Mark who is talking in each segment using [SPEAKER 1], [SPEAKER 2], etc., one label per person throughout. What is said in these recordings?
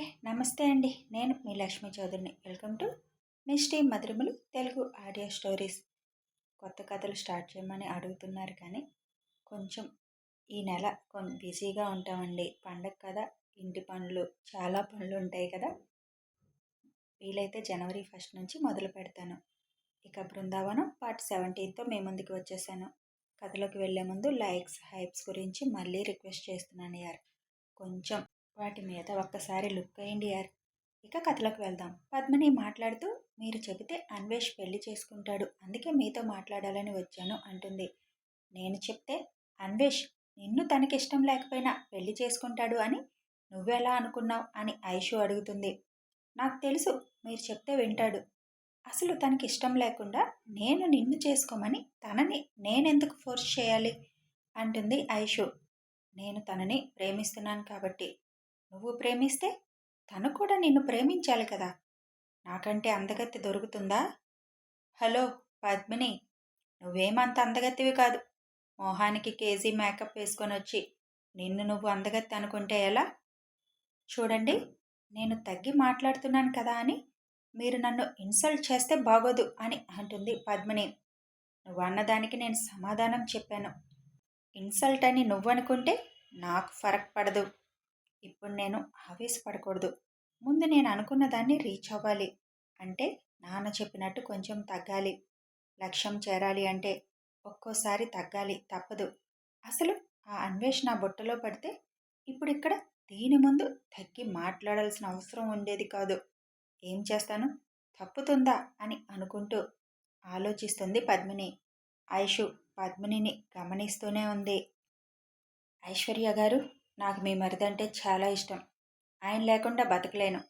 [SPEAKER 1] Hi నమస్తే అండి. నేను మీ లక్ష్మి చౌదరిని. వెల్కమ్ టు మిస్టీ మధురములు తెలుగు ఆడియో స్టోరీస్. కొత్త కథలు స్టార్ట్ చేయమని అడుగుతున్నారు కానీ కొంచెం ఈ నెల కొంచెం బిజీగా ఉంటామండి. పండగ కదా ఇంటి పనులు చాలా పనులు ఉంటాయి కదా. వీలైతే జనవరి ఫస్ట్ నుంచి మొదలు పెడతాను. ఇక బృందావనం పార్ట్ సెవెంటీన్తో మీ ముందుకు వచ్చేసాను. కథలోకి వెళ్ళే ముందు లైక్స్ హైప్స్ గురించి మళ్ళీ రిక్వెస్ట్ చేస్తున్నాను యార్. కొంచెం వాటి మీద ఒక్కసారి లుక్ అయ్యండి యార్. ఇక కథలోకి వెళ్దాం. పద్మని మాట్లాడుతూ మీరు చెబితే అన్వేష్ పెళ్ళి చేసుకుంటాడు. అందుకే మీతో మాట్లాడాలని వచ్చాను అంటుంది. నేను చెప్తే అన్వేష్ నిన్ను తనకిష్టం లేకపోయినా పెళ్ళి చేసుకుంటాడు అని నువ్వెలా అనుకున్నావు? అని ఐషు అడుగుతుంది. నాకు తెలుసు మీరు చెప్తే వింటాడు. అసలు తనకి ఇష్టం లేకుండా నేను నిన్ను చేసుకోమని తనని నేనెందుకు ఫోర్స్ చేయాలి? అంటుంది ఐషు. నేను తనని ప్రేమిస్తున్నాను కాబట్టి. నువ్వు ప్రేమిస్తే తను కూడా నిన్ను ప్రేమించాలి కదా. నాకంటే అందగత్తి దొరుకుతుందా? హలో పద్మిని. నువ్వేమంత అందగత్తివి కాదు. మొహానికి కేజీ మేకప్ వేసుకొని వచ్చి నిన్ను నువ్వు అందగత్తి అనుకుంటే ఎలా? చూడండి నేను తగ్గి మాట్లాడుతున్నాను కదా అని మీరు నన్ను ఇన్సల్ట్ చేస్తే బాగోదు అని అంటుంది పద్మిని. నువ్వు అన్నదానికి నేను సమాధానం చెప్పాను. ఇన్సల్ట్ అని నువ్వనుకుంటే నాకు ఫరక్ పడదు. ఇప్పుడు నేను ఆవేశపడకూడదు. ముందు నేను అనుకున్న దాన్ని రీచ్ అవ్వాలి. అంటే నాన్న చెప్పినట్టు కొంచెం తగ్గాలి. లక్ష్యం చేరాలి అంటే ఒక్కోసారి తగ్గాలి తప్పదు. అసలు ఆ అన్వేషణ బుట్టలో పడితే ఇప్పుడు ఇక్కడ దీని ముందు తగ్గి మాట్లాడాల్సిన అవసరం ఉండేది కాదు. ఏం చేస్తాను? తప్పుతుందా? అని అనుకుంటూ ఆలోచిస్తుంది పద్మిని. ఐషు పద్మినిని గమనిస్తూనే ఉంది. ఐశ్వర్య గారు నాకు మీ మరిదంటే చాలా ఇష్టం. ఆయన లేకుండా బతకలేను.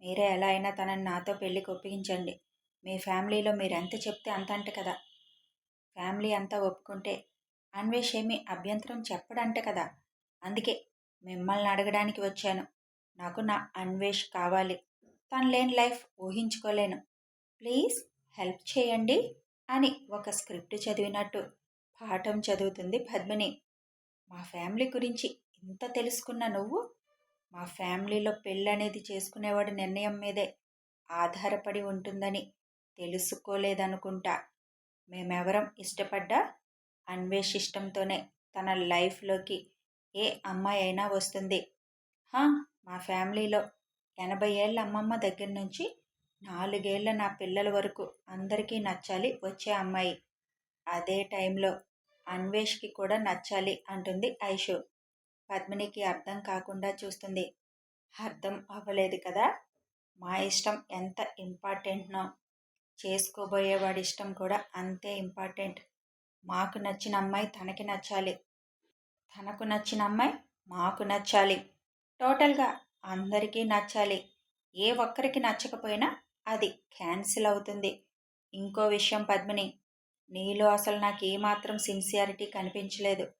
[SPEAKER 1] మీరే ఎలా అయినా తనని నాతో పెళ్ళికి ఒప్పించండి. మీ ఫ్యామిలీలో మీరు ఎంత చెప్తే అంత అంట కదా. ఫ్యామిలీ అంతా ఒప్పుకుంటే అన్వేష్ ఏమీ అభ్యంతరం చెప్పడంట కదా. అందుకే మిమ్మల్ని అడగడానికి వచ్చాను. నాకు నా అన్వేష్ కావాలి. తను లేని లైఫ్ ఊహించుకోలేను. ప్లీజ్ హెల్ప్ చేయండి అని ఒక స్క్రిప్ట్ చదివినట్టు పాఠం చదువుతుంది పద్మిని. మా ఫ్యామిలీ గురించి ఇంత తెలుసుకున్న నువ్వు? మా ఫ్యామిలీలో పెళ్ళనేది చేసుకునేవాడి నిర్ణయం మీదే ఆధారపడి ఉంటుందని తెలుసుకోలేదనుకుంటా. మేమెవరం ఇష్టపడ్డా? అన్వేషిష్టంతోనే తన లైఫ్లోకి ఏ అమ్మాయి అయినా వస్తుంది. హా మా ఫ్యామిలీలో ఎనభై ఏళ్ళ అమ్మమ్మ దగ్గర నుంచి నాలుగేళ్ళ నా పిల్లల వరకు అందరికీ నచ్చాలి వచ్చే అమ్మాయి. అదే టైంలో అన్వేష్కి కూడా నచ్చాలి అంటుంది ఐషు. పద్మినికి అర్థం కాకుండా చూస్తుంది. అర్థం అవ్వలేదు కదా? మా ఇష్టం ఎంత ఇంపార్టెంట్నో. చేసుకోబోయేవాడి ఇష్టం కూడా అంతే ఇంపార్టెంట్. మాకు నచ్చిన అమ్మాయి తనకి నచ్చాలి. తనకు నచ్చిన అమ్మాయి మాకు నచ్చాలి. టోటల్గా అందరికీ నచ్చాలి. ఏ ఒక్కరికి నచ్చకపోయినా అది క్యాన్సిల్ అవుతుంది. ఇంకో విషయం పద్మిని నీలో అసలు నాకు ఏమాత్రం సిన్సియారిటీ కనిపించలేదు.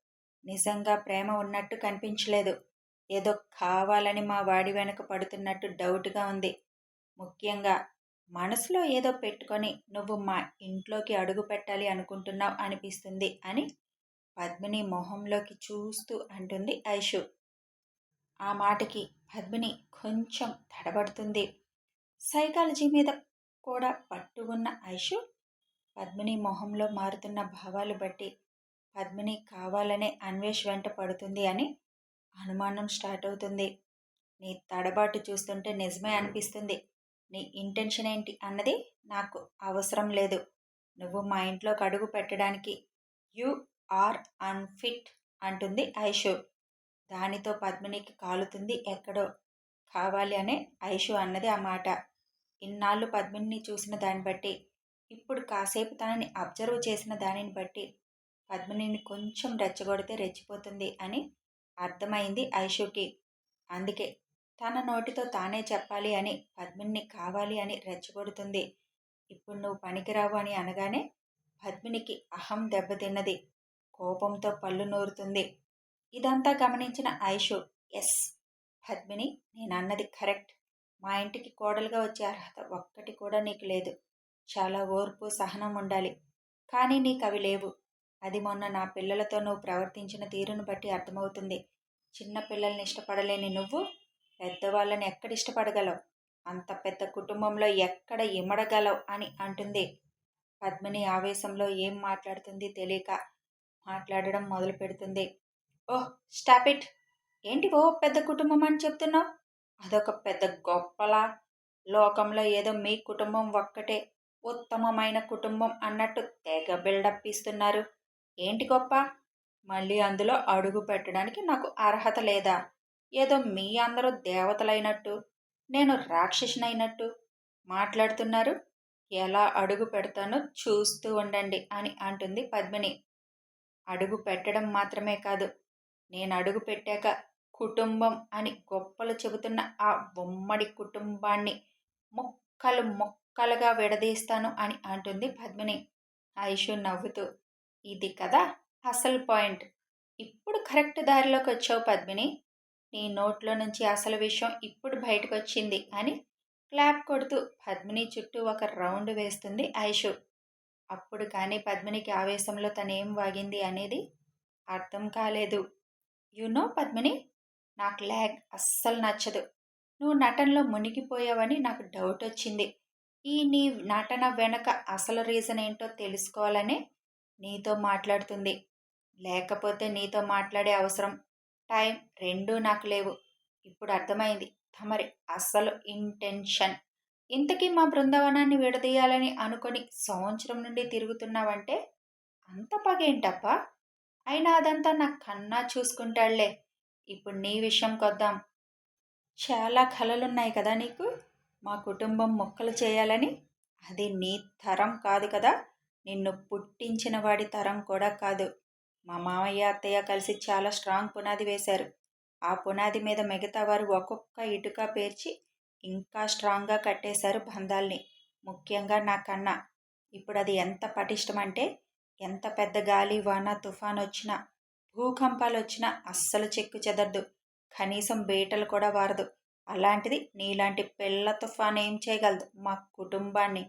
[SPEAKER 1] నిజంగా ప్రేమ ఉన్నట్టు కనిపించలేదు. ఏదో కావాలని మా వాడి వెనక పడుతున్నట్టు డౌట్గా ఉంది. ముఖ్యంగా మనసులో ఏదో పెట్టుకొని నువ్వు మా ఇంట్లోకి అడుగు పెట్టాలి అనుకుంటున్నావు అనిపిస్తుంది అని పద్మిని మొహంలోకి చూస్తూ అంటుంది ఐషు. ఆ మాటకి పద్మిని కొంచెం తడబడుతుంది. సైకాలజీ మీద కూడా పట్టు ఉన్న ఐషు పద్మిని మొహంలో మారుతున్న భావాలు బట్టి పద్మిని కావాలనే అన్వేష్ వెంట పడుతుంది అని అనుమానం స్టార్ట్ అవుతుంది. నీ తడబాటు చూస్తుంటే నిజమే అనిపిస్తుంది. నీ ఇంటెన్షన్ ఏంటి అన్నది నాకు అవసరం లేదు. నువ్వు మా ఇంట్లోకి అడుగు పెట్టడానికి యు ఆర్ అన్ఫిట్ అంటుంది ఐషు. దానితో పద్మినికి కాలుతుంది ఎక్కడో కావాలి అనే ఐషు అన్నది ఆ మాట. ఇన్నాళ్ళు పద్మిని చూసిన దాన్ని బట్టి ఇప్పుడు కాసేపు తనని అబ్జర్వ్ చేసిన దానిని బట్టి పద్మినిని కొంచెం రెచ్చగొడితే రెచ్చిపోతుంది అని అర్థమైంది ఐషుకి. అందుకే తన నోటితో తానే చెప్పాలి అని పద్మిని కావాలి అని రెచ్చగొడుతుంది. ఇప్పుడు నువ్వు పనికిరావు అని అనగానే పద్మినికి అహం దెబ్బతిన్నది కోపంతో పళ్ళు నూరుతుంది. ఇదంతా గమనించిన ఐషు ఎస్ పద్మిని నేను అన్నది కరెక్ట్. మా ఇంటికి కోడలుగా వచ్చే అర్హత ఒక్కటి కూడా నీకు లేదు. చాలా ఓర్పు సహనం ఉండాలి. కానీ నీకు అవి లేవు. అది మొన్న నా పిల్లలతో నువ్వు ప్రవర్తించిన తీరును బట్టి అర్థమవుతుంది. చిన్న పిల్లల్ని ఇష్టపడలేని నువ్వు పెద్దవాళ్ళని ఎక్కడ ఇష్టపడగలవు? అంత పెద్ద కుటుంబంలో ఎక్కడ ఇమడగలవు అని అంటుంది. పద్మిని ఆవేశంలో ఏం మాట్లాడుతుంది తెలియక మాట్లాడడం మొదలు పెడుతుంది. Oh stop it! ఏంటి ఓ పెద్ద కుటుంబం అని చెప్తున్నావు? అదొక పెద్ద గొప్పలా? లోకంలో ఏదో మీ కుటుంబం ఒక్కటే ఉత్తమమైన కుటుంబం అన్నట్టు తెగ బిల్డప్ ఇస్తున్నారు. ఏంటి గొప్ప? మళ్ళీ అందులో అడుగు పెట్టడానికి నాకు అర్హత లేదా? ఏదో మీ అందరూ దేవతలైనట్టు నేను రాక్షసునైనట్టు మాట్లాడుతున్నారు? ఎలా అడుగు పెడతానో చూస్తూ ఉండండి అని అంటుంది పద్మిని. అడుగు పెట్టడం మాత్రమే కాదు నేను అడుగు పెట్టాక కుటుంబం అని గొప్పలు చెబుతున్న ఆ బొమ్మడి కుటుంబాన్ని మొక్కలు మొక్కలుగా విడదీస్తాను అని అంటుంది పద్మిని. ఐషు నవ్వుతూ ఇది కదా అసలు పాయింట్. ఇప్పుడు కరెక్ట్ దారిలోకి వచ్చావు పద్మిని. నీ నోట్లో నుంచి అసలు విషయం ఇప్పుడు బయటకు వచ్చింది అని క్లాప్ కొడుతూ పద్మిని చుట్టూ ఒక రౌండ్ వేస్తుంది ఐషు. అప్పుడు కానీ పద్మినికి ఆవేశంలో తనేం వాగింది అనేది అర్థం కాలేదు. యు నో పద్మిని నాకు ల్యాగ్ అస్సలు నచ్చదు. నువ్వు నటనలో మునిగిపోయావని నాకు డౌట్ వచ్చింది ఈ నీ నటన వెనక అసలు రీజన్ ఏంటో తెలుసుకోవాలని నీతో మాట్లాడుతుంది. లేకపోతే నీతో మాట్లాడే అవసరం. టైం రెండూ నాకు లేవు. ఇప్పుడు అర్థమైంది. తమరి అసలు ఇంటెన్షన్. ఇంతకీ మా బృందావనాన్ని విడదీయాలని అనుకొని సంవత్సరం నుండి తిరుగుతున్నావంటే అంత పగేంటప్ప? అయినా అదంతా నా కన్నా చూసుకుంటాళ్ళే. ఇప్పుడు నీ విషయం కొద్దాం. చాలా కలలున్నాయి కదా నీకు? మా కుటుంబం మొక్కలు చేయాలని? అది నీ తరం కాదు కదా? నిన్ను పుట్టించిన వాడి తరం కూడా కాదు. మా మామయ్య అత్తయ్య కలిసి చాలా స్ట్రాంగ్ పునాది వేశారు. ఆ పునాది మీద మిగతా వారు ఒక్కొక్క ఇటుక పేర్చి ఇంకా స్ట్రాంగ్గా కట్టేశారు బంధాల్ని. ముఖ్యంగా నా కన్నా. ఇప్పుడు అది ఎంత పటిష్టమంటే ఎంత పెద్ద గాలి వాన తుఫాన్ వచ్చినా భూకంపాలు వచ్చినా అస్సలు చెక్కు చెదరదు. కనీసం బీటలు కూడా వారదు. అలాంటిది నీలాంటి పిల్ల తుఫాన్ ఏం చేయగలదు మా కుటుంబాన్ని.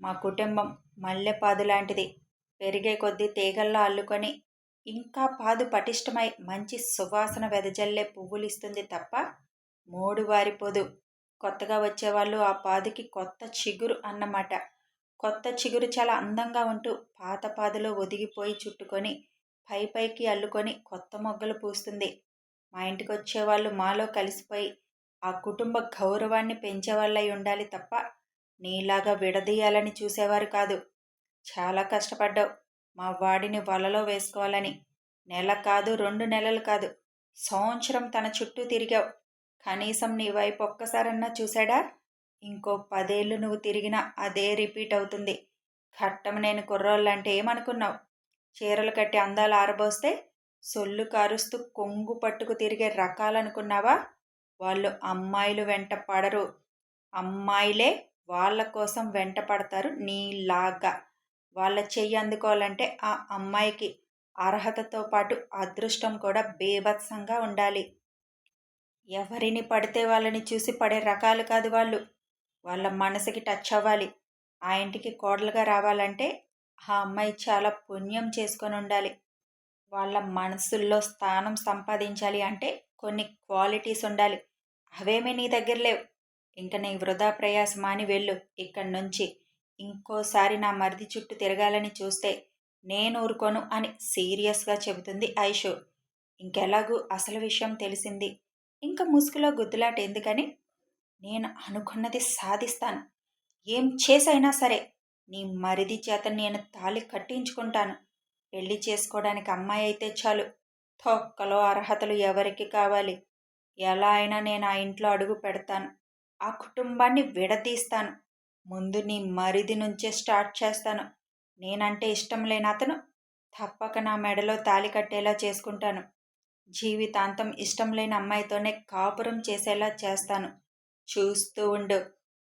[SPEAKER 1] మా కుటుంబం మల్లెపాదు లాంటిది. పెరిగే కొద్దీ తీగల్లో అల్లుకొని ఇంకా పాదు పటిష్టమై మంచి సువాసన వెదజల్లే పువ్వులిస్తుంది తప్ప మూడు వారిపోదు కొత్తగా వచ్చేవాళ్ళు ఆ పాదుకి కొత్త చిగురు అన్నమాట. కొత్త చిగురు చాలా అందంగా ఉంటూ పాత పాదులో ఒదిగిపోయి చుట్టుకొని పై పైకి అల్లుకొని కొత్త మొగ్గలు పూస్తుంది. మా ఇంటికి వచ్చేవాళ్ళు మాలో కలిసిపోయి ఆ కుటుంబ గౌరవాన్ని పెంచేవాళ్ళై ఉండాలి తప్ప నీలాగా విడదీయాలని చూసేవారు కాదు. చాలా కష్టపడ్డావు. మా వాడిని వలలో వేసుకోవాలని. నెల కాదు రెండు నెలలు కాదు. సంవత్సరం తన చుట్టూ తిరిగావు. కనీసం నీ వైపు ఒక్కసారన్నా చూశాడా? ఇంకో పదేళ్ళు నువ్వు తిరిగినా అదే రిపీట్ అవుతుంది. కట్టం నేను కుర్రోళ్ళంటే ఏమనుకున్నావు? చీరలు కట్టి అందాలు ఆరబోస్తే సొల్లు కారుస్తూ కొంగు పట్టుకు తిరిగే రకాలనుకున్నావా? వాళ్ళు అమ్మాయిలు వెంట పడరు. అమ్మాయిలే వాళ్ళ కోసం వెంట పడతారు నీలాగా. వాళ్ళ చెయ్యి అందుకోవాలంటే ఆ అమ్మాయికి అర్హతతో పాటు అదృష్టం కూడా బేభత్సంగా ఉండాలి. ఎవరిని పడితే వాళ్ళని చూసి పడే రకాలు కాదు వాళ్ళు. వాళ్ళ మనసుకి టచ్ అవ్వాలి. ఆ ఇంటికి కోడలుగా రావాలంటే ఆ అమ్మాయి చాలా పుణ్యం చేసుకొని ఉండాలి. వాళ్ళ మనసుల్లో స్థానం సంపాదించాలి అంటే కొన్ని క్వాలిటీస్ ఉండాలి. అవేమీ నీ దగ్గర లేవు. ఇంక నీ వృధా ప్రయాసమాని వెళ్ళు. ఇక్కడి నుంచి ఇంకోసారి నా మరిది చుట్టూ తిరగాలని చూస్తే నేను ఊరుకోను అని సీరియస్గా చెబుతుంది ఐషు. ఇంకెలాగూ అసలు విషయం తెలిసింది. ఇంకా ముసుగులో గుద్దులాట ఎందుకని? నేను అనుకున్నది సాధిస్తాను. ఏం చేసైనా సరే నీ మరిది చేత నేను తాలి కట్టించుకుంటాను. పెళ్ళి చేసుకోవడానికి అమ్మాయి అయితే చాలు. తొక్కలో అర్హతలు ఎవరికి కావాలి? ఎలా అయినా నేను ఆ ఇంట్లో అడుగు పెడతాను. ఆ కుటుంబాన్ని విడదీస్తాను. ముందు నీ మరిది నుంచే స్టార్ట్ చేస్తాను. నేనంటే ఇష్టం లేని అతను తప్పక నా మెడలో తాలి కట్టేలా చేసుకుంటాను. జీవితాంతం ఇష్టం లేని అమ్మాయితోనే కాపురం చేసేలా చేస్తాను. చూస్తూ ఉండు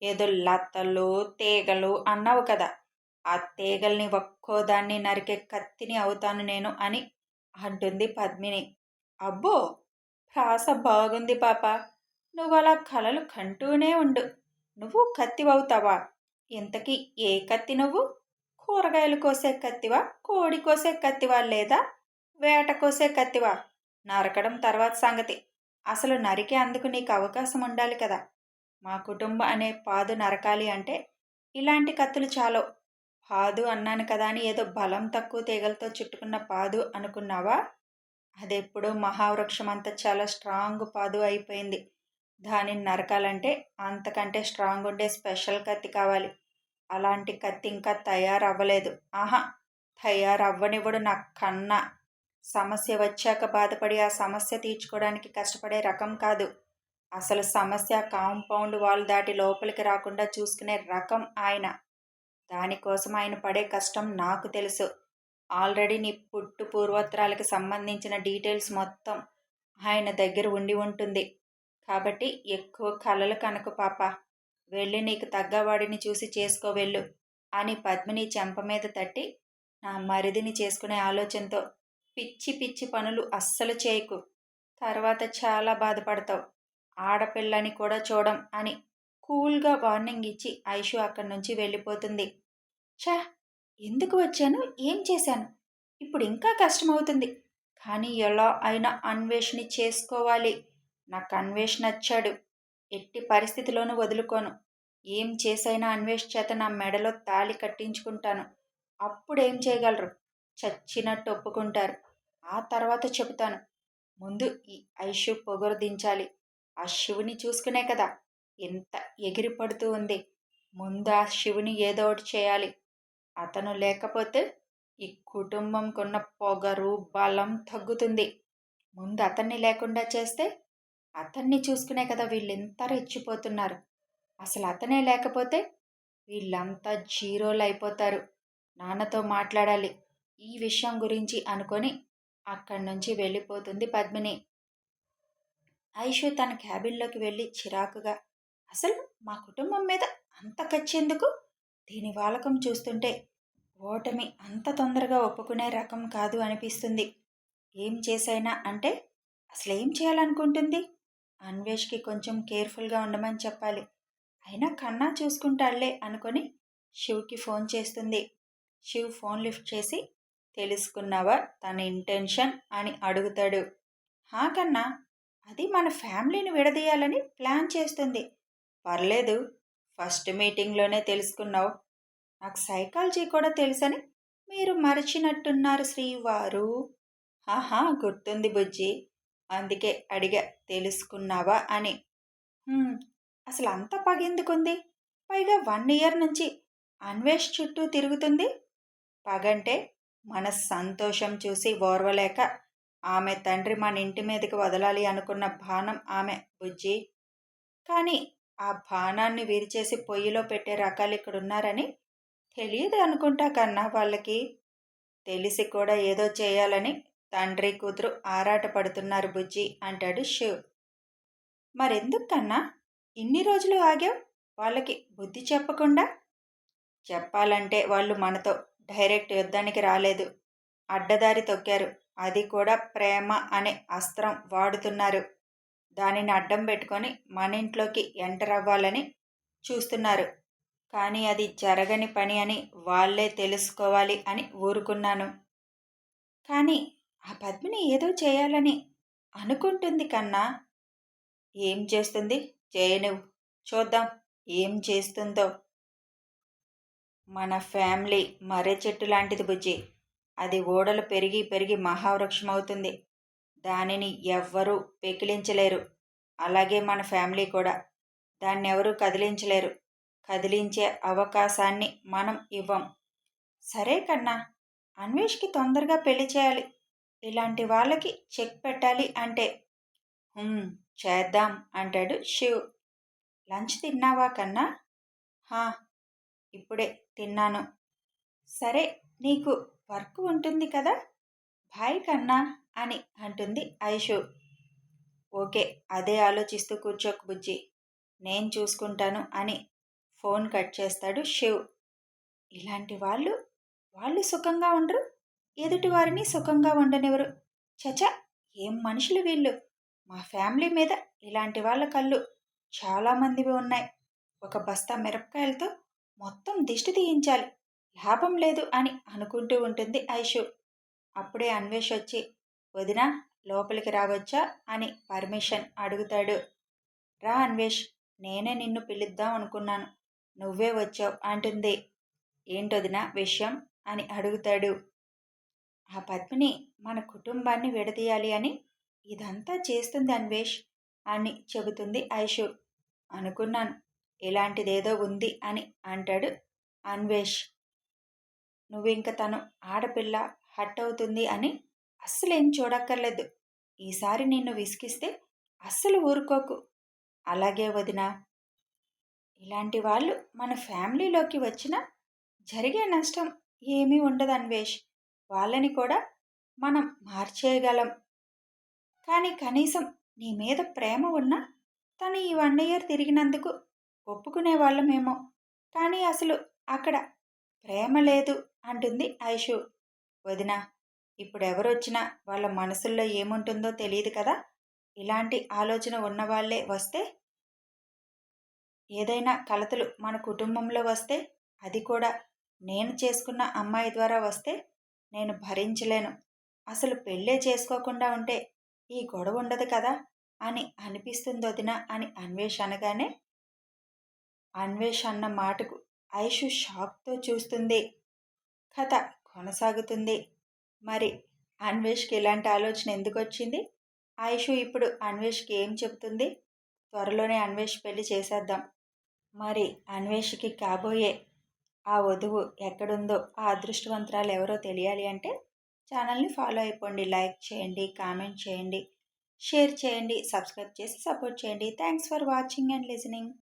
[SPEAKER 1] ఏదో లతలు తీగలు అన్నావు కదా. ఆ తీగల్ని ఒక్కోదాన్ని నరికే కత్తిని అవుతాను నేను అని అంటుంది పద్మిని. అబ్బో! ప్రాస బాగుంది పాప. నువ్వు అలా కలలు కంటూనే ఉండు. నువ్వు కత్తివవుతావా? ఇంతకీ ఏ కత్తి నువ్వు? కూరగాయలు కోసే కత్తివా? కోడి కోసే కత్తివా లేదా? వేట కోసే కత్తివా? నరకడం తర్వాత సంగతి. అసలు నరికే అందుకు నీకు అవకాశం ఉండాలి కదా. మా కుటుంబం అనే పాదు నరకాలి అంటే ఇలాంటి కత్తులు చాలు పాదు అన్నాను కదా అని ఏదో బలం తక్కువ తీగలతో చుట్టుకున్న పాదు అనుకున్నావా? అదెప్పుడో మహావృక్షం అంతా చాలా స్ట్రాంగ్ పాదు అయిపోయింది. దానిని నరకాలంటే అంతకంటే స్ట్రాంగ్ ఉండే స్పెషల్ కత్తి కావాలి. అలాంటి కత్తి ఇంకా తయారవ్వలేదు. ఆహా తయారవ్వనివ్వడు నా కన్నా. సమస్య వచ్చాక బాధపడి ఆ సమస్య తీర్చుకోవడానికి కష్టపడే రకం కాదు. అసలు సమస్య కాంపౌండ్ వాల్ దాటి లోపలికి రాకుండా చూసుకునే రకం ఆయన. దానికోసం ఆయన పడే కష్టం నాకు తెలుసు. ఆల్రెడీ నీ పుట్టు పూర్వోత్తరాలకు సంబంధించిన డీటెయిల్స్ మొత్తం ఆయన దగ్గర ఉండి ఉంటుంది. కాబట్టి ఎక్కువ కలలు కనుక పాప. వెళ్ళి నీకు తగ్గవాడిని చూసి చేసుకో వెళ్ళు అని పద్మిని చెంప మీద తట్టి నా మరిదిని చేసుకునే ఆలోచనతో పిచ్చి పిచ్చి పనులు అస్సలు చేయకు. తర్వాత చాలా బాధపడతావు. ఆడపిల్లని కూడా చూడం అని కూల్గా వార్నింగ్ ఇచ్చి ఐషు అక్కడి నుంచి వెళ్ళిపోతుంది. ఛా! ఎందుకు వచ్చాను? ఏం చేశాను? ఇప్పుడు ఇంకా కష్టమవుతుంది. కానీ ఎలా అయినా అన్వేషణ చేసుకోవాలి. నాకు అన్వేష్ నచ్చాడు ఎట్టి పరిస్థితిలోనూ వదులుకోను. ఏం చేసైనా అన్వేష్ చేత నా మెడలో తాళి కట్టించుకుంటాను. అప్పుడేం చేయగలరు? చచ్చినట్టు ఒప్పుకుంటారు. ఆ తర్వాత చెబుతాను. ముందు ఈ ఐషు పొగరు దించాలి. ఆ శివుని చూసుకునే కదా! ఎంత ఎగిరి పడుతూ ఉంది. ముందు ఆ శివుని ఏదో ఒకటి చేయాలి. అతను లేకపోతే ఈ కుటుంబంకున్న పొగరు బలం తగ్గుతుంది. ముందు అతన్ని లేకుండా చేస్తే అతన్ని చూసుకునే కదా వీళ్ళెంత రెచ్చిపోతున్నారు. అసలు అతనే లేకపోతే వీళ్ళంతా జీరోలు అయిపోతారు. నాన్నతో మాట్లాడాలి. ఈ విషయం గురించి అనుకొని అక్కడి నుంచి వెళ్ళిపోతుంది పద్మిని. ఐషు తన క్యాబిన్లోకి వెళ్ళి చిరాకుగా అసలు మా కుటుంబం మీద అంత కచ్చేందుకు దీని వాలకం చూస్తుంటే ఓటమి అంత తొందరగా ఒప్పుకునే రకం కాదు అనిపిస్తుంది. ఏం చేసైనా అంటే అసలు ఏం చేయాలనుకుంటుంది? అన్వేష్కి కొంచెం కేర్ఫుల్గా ఉండమని చెప్పాలి. అయినా కన్నా చూసుకుంటాళ్ళే అనుకొని శివ్కి ఫోన్ చేస్తుంది. శివ్ ఫోన్ లిఫ్ట్ చేసి తెలుసుకున్నావా తన ఇంటెన్షన్? అని అడుగుతాడు. హా కన్నా అది మన ఫ్యామిలీని విడదీయాలని ప్లాన్ చేస్తుంది. పర్లేదు ఫస్ట్ మీటింగ్లోనే తెలుసుకున్నావు. నాకు సైకాలజీ కూడా తెలుసని మీరు మరచినట్టున్నారు శ్రీవారు. ఆహా గుర్తుంది బుజ్జి. అందుకే అడిగా తెలుసుకున్నావా? అని. అసలు అంత పగెందుకుంది? పైగా వన్ ఇయర్ నుంచి అన్వేష్ చుట్టూ తిరుగుతుంది. పగంటే మన సంతోషం చూసి ఓర్వలేక ఆమె తండ్రి మన ఇంటి మీదకి వదలాలి అనుకున్న బాణం ఆమె బుజ్జి. కానీ ఆ బాణాన్ని విరిచేసి పొయ్యిలో పెట్టే రకాలు ఇక్కడున్నారని తెలియదు అనుకుంటా కన్నా వాళ్ళకి. తెలిసి కూడా ఏదో చేయాలని తండ్రి కూతురు ఆరాట పడుతున్నారు బుజ్జి అంటాడు శివ్. మరెందుకు కన్నా? ఇన్ని రోజులు ఆగావు? వాళ్ళకి బుద్ధి చెప్పకుండా? చెప్పాలంటే వాళ్ళు మనతో డైరెక్ట్ యుద్ధానికి రాలేదు. అడ్డదారి తొక్కారు. అది కూడా ప్రేమ అనే అస్త్రం వాడుతున్నారు. దానిని అడ్డం పెట్టుకొని మన ఇంట్లోకి ఎంటర్ అవ్వాలని చూస్తున్నారు. కానీ అది జరగని పని అని వాళ్ళే తెలుసుకోవాలి అని ఊరుకున్నాను. కానీ ఆ పద్మిని ఏదో చేయాలని అనుకుంటుంది కన్నా ఏం చేస్తుంది? చేయనివ్వు చూద్దాం ఏం చేస్తుందో. మన ఫ్యామిలీ మర్రె చెట్టు లాంటిది బుజ్జి. అది ఓడలు పెరిగి పెరిగి మహావృక్షం అవుతుంది దానిని ఎవ్వరూ పెకిలించలేరు. అలాగే మన ఫ్యామిలీ కూడా. దాన్ని ఎవరూ కదిలించలేరు. కదిలించే అవకాశాన్ని మనం ఇవ్వం. సరే కన్నా అన్వేష్కి తొందరగా పెళ్ళి చేయాలి. ఇలాంటి వాళ్ళకి చెక్ పెట్టాలి అంటే చేద్దాం అంటాడు శివ్. లంచ్ తిన్నావా కన్నా? హా ఇప్పుడే తిన్నాను. సరే నీకు వర్క్ ఉంటుంది కదా బాయ్ కన్నా అని అంటుంది ఐషు. ఓకే అదే ఆలోచిస్తూ కూర్చోకు బుజ్జి నేను చూసుకుంటాను అని ఫోన్ కట్ చేస్తాడు శివ్. ఇలాంటి వాళ్ళు వాళ్ళు సుఖంగా ఉండరు ఎదుటి వారిని సుఖంగా ఉండనివ్వరు. చచ ఏం మనుషులు వీళ్ళు? మా ఫ్యామిలీ మీద ఇలాంటి వాళ్ళ కళ్ళు చాలామందివి ఉన్నాయి. ఒక బస్తా మిరపకాయలతో మొత్తం దిష్టి తీయించాలి. లాభం లేదు అని అనుకుంటూ ఉంటుంది ఐషు. అప్పుడే అన్వేష్ వచ్చి వదిన లోపలికి రావచ్చా? అని పర్మిషన్ అడుగుతాడు. రా అన్వేష్ నేనే నిన్ను పిలుద్దాం అనుకున్నాను. నువ్వే వచ్చావు అంటుంది. ఏంటొదిన విషయం? అని అడుగుతాడు. ఆ పద్మిని మన కుటుంబాన్ని విడదీయాలి అని ఇదంతా చేస్తుంది అన్వేష్ అని చెబుతుంది ఐషు. అనుకున్నాను. ఇలాంటిదేదో ఉంది అని అంటాడు అన్వేష్. నువ్వు ఇంక తను ఆడపిల్ల హట్ అవుతుంది అని అస్సలేం చూడక్కర్లేదు. ఈసారి నిన్ను విసిగిస్తే అస్సలు ఊరుకోకు. అలాగే వదిన. ఇలాంటి వాళ్ళు మన ఫ్యామిలీలోకి వచ్చిన జరిగే నష్టం ఏమీ ఉండదు అన్వేష్. వాళ్ళని కూడా మనం మార్చేయగలం. కానీ కనీసం నీ మీద ప్రేమ ఉన్నా తను ఈ వన్ ఇయర్ తిరిగినందుకు ఒప్పుకునే వాళ్ళమేమో. కానీ అసలు అక్కడ ప్రేమ లేదు అంటుంది ఐషు. వదిన ఇప్పుడు ఎవరొచ్చినా వాళ్ళ మనసుల్లో ఏముంటుందో తెలియదు కదా? ఇలాంటి ఆలోచన ఉన్నవాళ్ళే వస్తే? ఏదైనా కలతలు మన కుటుంబంలో వస్తే? అది కూడా నేను చేసుకున్న అమ్మాయి ద్వారా వస్తే? నేను భరించలేను. అసలు పెళ్ళే చేసుకోకుండా ఉంటే ఈ గొడవ ఉండదు కదా? అని అనిపిస్తుంది వదిన అని అన్వేష్ అనగానే. అన్వేష్ అన్న మాటకు ఐషు షాక్తో చూస్తుంది. కథ కొనసాగుతుంది. మరి అన్వేష్కి ఇలాంటి ఆలోచన ఎందుకు వచ్చింది? ఐషు ఇప్పుడు అన్వేష్కి ఏం చెప్తుంది? త్వరలోనే అన్వేష్ పెళ్ళి చేసేద్దాం. మరి అన్వేష్కి కాబోయే ఆ వధువు ఎక్కడుందో ఆ అదృష్టవంతరాలు ఎవరో తెలియాలి అంటే ఛానల్ని ఫాలో అయిపోండి. లైక్ చేయండి కామెంట్ చేయండి షేర్ చేయండి సబ్స్క్రైబ్ చేసి సపోర్ట్ చేయండి. Thanks for watching and listening.